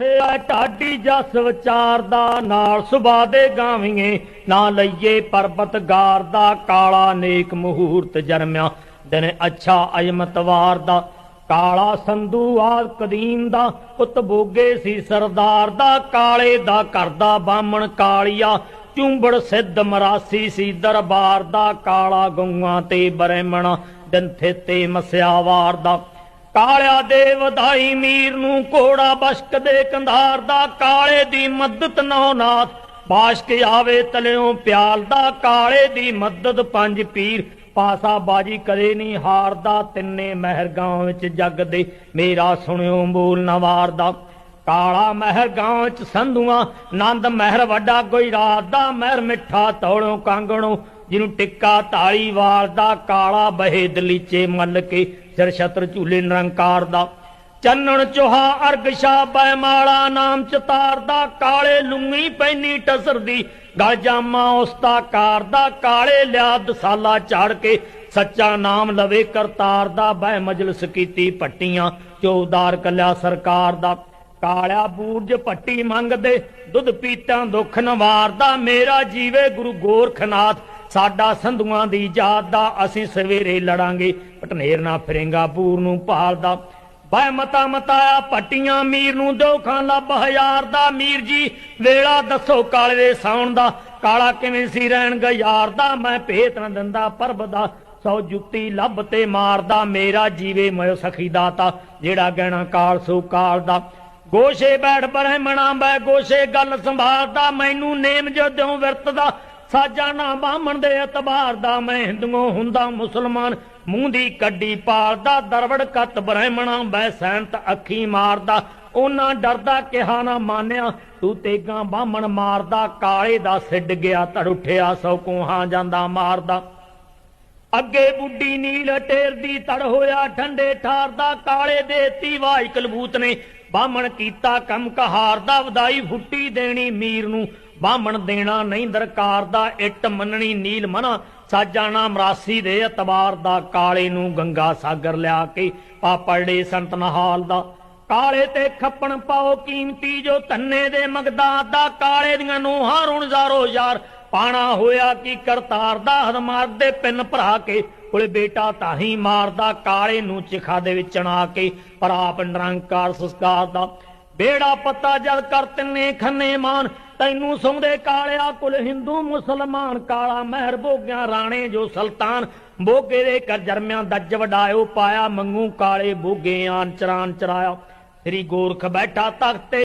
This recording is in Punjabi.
ਸਿਆ ਢਾਡੀ ਜਸ ਵਿਚਾਰ ਦਾ ਨਾਲ ਸੁਭਾ ਦੇ ਗਾਵੀਏ, ਨਾ ਲਈਏ ਪਰਬਤ ਦਾ ਕਾਲਾ ਨੇਕ ਮਹੂਰਤ ਜਰਮਿਆ ਦਿਨ ਅੱਛਾ ਅਜਮਤਵਾਰ ਦਾ, ਕਾਲਾ ਸੰਧੂ ਆ ਕਦੀਮ ਦਾ, ਪੁੱਤ ਬੋਗੇ ਸੀ ਸਰਦਾਰ ਦਾ, ਕਾਲੇ ਦਾ ਕਰਦਾ ਦਾ ਬਾਮਣ ਕਾਲੀਆ। ਚੁੰਬੜ ਸਿੱਧ ਮਰਾਸੀ ਸੀ ਦਰਬਾਰ ਦਾ, ਕਾਲਾ ਗਊਆਂ ਤੇ ਬਰਹਿਮਣ, ਦਿਨ ਥੇਤੇ ਮਸਿਆਵਾਰ ਦਾ। ਕਾਲਿਆ ਦੇ ਵਧਾਈ ਮੀਰ ਨੂੰ ਘੋੜਾ ਬਸ਼ਕ ਦੇ ਕੰਧਾਰ ਦਾ ਕਾਲੇ ਦੀ ਮਦਦ ਨੌਨਾਥ ਬਾਸ਼ਕ ਆਵੇ ਤਲਿਓ ਪਿਆਲ ਦਾ ਕਾਲੇ ਦੀ ਮਦਦ ਪੰਜ ਪੀਰ। ਪਾਸਾ ਬਾਜੀ ਕਦੇ ਨਹੀਂ ਹਾਰਦਾ ਤਿੰਨੇ ਮਹਿਰਗਾਂ ਵਿੱਚ ਜੱਗ ਦੇ ਮੇਰਾ ਸੁਣਿਓ ਬੋਲ ਨਵਾਰ ਦਾ। ਕਾਲਾ ਮਹਿਰ ਗਾਂਵ ਚ ਸੰਧੂਆਂ, ਨੰਦ ਮਹਿਰ ਵੱਡਾ ਕੋਈ ਰਾਤ ਦਾ ਮਹਿਰ ਮਿੱਠਾ ਤੌਲੋਂ ਕਾਂਗਣੋ। ਜਿਹਨੂੰ ਟਿੱਕਾ ਢਾਲੀ ਵਾਰ ਦਾ ਕਾਲਾ ਬਹੇ ਦਲੀਚੇ ਮੱਲ ਕੇ ਸਿਰ ਛਤਰ ਝੂਲੇ ਨਿਰੰਕਾਰ ਦਾ, ਚੰਨਣ ਚੋਹਾ ਅਰਗ ਸ਼ਾ ਬੈਮਾਲਾ ਨਾਮ ਚਤਾਰ ਦਾ ਕਾਲੇ ਲੁੰਗੀ ਪੈਨੀ ਟਸਰਦੀ, ਗਲ ਜਾਮਾ ਉਸਤਾ ਕਾਰ ਦਾ, ਕਾਲੇ ਲਿਆ ਦਸਾਲਾ ਝਾੜ ਕੇ, ਸੱਚਾ ਨਾਮ ਲਵੇ ਕਰਤਾਰ ਦਾ, ਬਹਿ ਮਜਲਸ ਕੀਤੀ ਪੱਟੀਆਂ, ਚੌਦਾਰ ਕੱਲਿਆ ਸਰਕਾਰ ਦਾ, ਕਾਲਿਆ ਬੂਰਜ ਪੱਟੀ ਮੰਗਦੇ, ਦੁੱਧ ਪੀਤਾਂ ਦੁੱਖ ਨਵਾਰਦਾ, ਮੇਰਾ ਜੀਵੇ ਗੁਰੂ ਗੋਰਖਨਾਥ ਸਾਡਾ ਸੰਧੂਆਂ ਦੀ ਯਾਦ ਦਾ ਅਸੀਂ ਸਵੇਰੇ ਲੜਾਂਗੇ। ਪਟਨੇਰ ਨਾ ਫਿਰੇਗਾ ਪੂਰ ਨੂੰ ਭਾਲਦਾ। ਬੈ ਮਤਾ ਮਤਾਇਆ ਪੱਟੀਆਂ ਮੀਰ ਨੂੰ ਦੋ ਖਾਂ ਲੱਭ ਹਜ਼ਾਰ ਦਾ। ਮੀਰ ਜੀ, ਵੇਲਾ ਦੱਸੋ ਕਾਲੇ ਦੇ ਸੌਣ ਦਾ। ਕਾਲਾ ਕਿਵੇਂ ਸੀ ਰਹਿਣ ਯਾਰ ਦਾ। ਮੈਂ ਭੇਤ ਨਾ ਦਿੰਦਾ ਪਰਬ ਦਾ। ਸੋ ਜੁੱਤੀ ਲੱਭ ਤੇ ਮਾਰਦਾ। ਮੇਰਾ ਜੀਵੇ ਮਇਓ ਸਖੀ ਦਾਤਾ। ਜਿਹੜਾ ਗਹਿਣਾ ਕਾਲ ਸੋ ਕਾਲ ਦਾ। ਗੋਸ਼ੇ ਬੈਠ ਬਰਹਿਮਣਾ ਬੈ ਗੋਸ਼ੇ ਗੱਲ ਸੰਭਾਲਦਾ। ਮੈਨੂੰ ਨੇਮ ਜੋ ਜਦਿਓ ਵਰਤਦਾ ਸਾਜਾ ਨਾ ਬਾਹਮਣ ਦੇ ਇਤਬਾਰ ਦਾ ਮੈਂ ਹਿੰਦੂਆਂ ਹੁੰਦਾ ਮੁਸਲਮਾਨ। ਮੂੰਹ ਦੀ ਕੱਡੀ ਪਾਲਦਾ ਦਰਵੜ ਕੱਤ ਬ੍ਰਾਹਮਣਾ ਬੈ ਸੈਂਤ ਅੱਖੀ ਮਾਰਦਾ। ਉਹਨਾਂ ਡਰਦਾ ਕਿਹਾ ਨਾ ਮਾਨਿਆ, ਤੂੰ ਤੇਗਾ ਬਾਹਮਣ ਮਾਰਦਾ, ਕਾਲੇ ਦਾ ਸਿੱਡ ਗਿਆ, ਧੜ ਉੱਠਿਆ, ਸੌ ਕੋਹਾਂ ਜਾਂਦਾ ਮਾਰਦਾ। ਅੱਗੇ ਬੁੱਢੀ ਨੀਲ ਟੇਰਦੀ ਤੜ ਹੋਇਆ, ਠੰਡੇ ਠਾਰਦਾ ਕਾਲੇ ਦੇਤੀ ਵਾਈ ਕਲਬੂਤ ਨੇ। ਬਾਹਮਣ ਕੀਤਾ ਕੰਮ ਕਹਾਰ ਦਾ, ਵਧਾਈ ਫੁੱਟੀ ਦੇਣੀ ਮੀਰ ਨੂੰ। ਬਾਹਮਣ ਦੇਣਾ ਨਹੀਂ ਦਰਕਾਰ ਦਾ ਇੱਟ ਮੰਨਣੀ ਨੀਲ ਮਨਾ। ਸਾਜਾਣਾ ਮਰਾਸੀ ਦੇ ਇਤਬਾਰ ਦਾ ਕਾਲੇ ਨੂੰ ਗੰਗਾ ਸਾਗਰ ਲਿਆ ਕੇ ਪਾਪੜੇ ਸੰਤ ਨਹਾਲ ਦਾ। ਕਾਲੇ ਤੇ ਖੱਪਣ ਪਾਓ ਕੀਮਤੀ ਜੋ ਧੰਨੇ ਦੇ ਮਗਦਾ ਦਾ। ਕਾਲੇ ਦੀਆਂ ਨੂੰਹਾਂ ਰੁਣ ਜ਼ਾਰੋ ਯਾਰ, ਪਾਣਾ ਹੋਇਆ ਕੀ ਕਰਤਾਰ ਦਾ। ਹਦ ਮਾਰਦੇ ਪਿੰਨ ਭਰਾ ਕੇ ਕੋਲੇ ਬੇਟਾ ਤਾਹੀ ਮਾਰਦਾ। ਕਾਲੇ ਨੂੰ ਚਿਖਾ ਦੇ ਵਿੱਚ ਚਣਾ ਕੇ ਪਰ ਆਪ ਨਿਰੰਕਾਰ ਸੰਸਕਾਰ ਦਾ। ਬੇੜਾ ਪੱਤਾ ਜਲ ਕਰ ਤਿੰਨੇ ਖੰਨੇ ਮਾਨ। ਤੈਨੂੰ ਸੌਂਦੇ ਕਾਲਿਆ ਕੁਲ ਹਿੰਦੂ, ਮੁਸਲਮਾਨ, ਕਾਲਾ ਮਹਿਰ ਭੋਗਿਆ ਰਾਣੇ ਜੋ ਸੁਲਤਾਨ। ਬੋਗੇ ਦੇ ਕਰ ਜਰਮਿਆਂ ਦੱਜ ਵਡਾਇਓ ਪਾਇਆ, ਮੰਗੂ ਕਾਲੇ ਬੋਗੇ ਆਨ ਚਰਾਨ ਚਰਾਇਆ। ਸ੍ਰੀ ਗੋਰਖ ਬੈਠਾ ਤਖ਼ਤੇ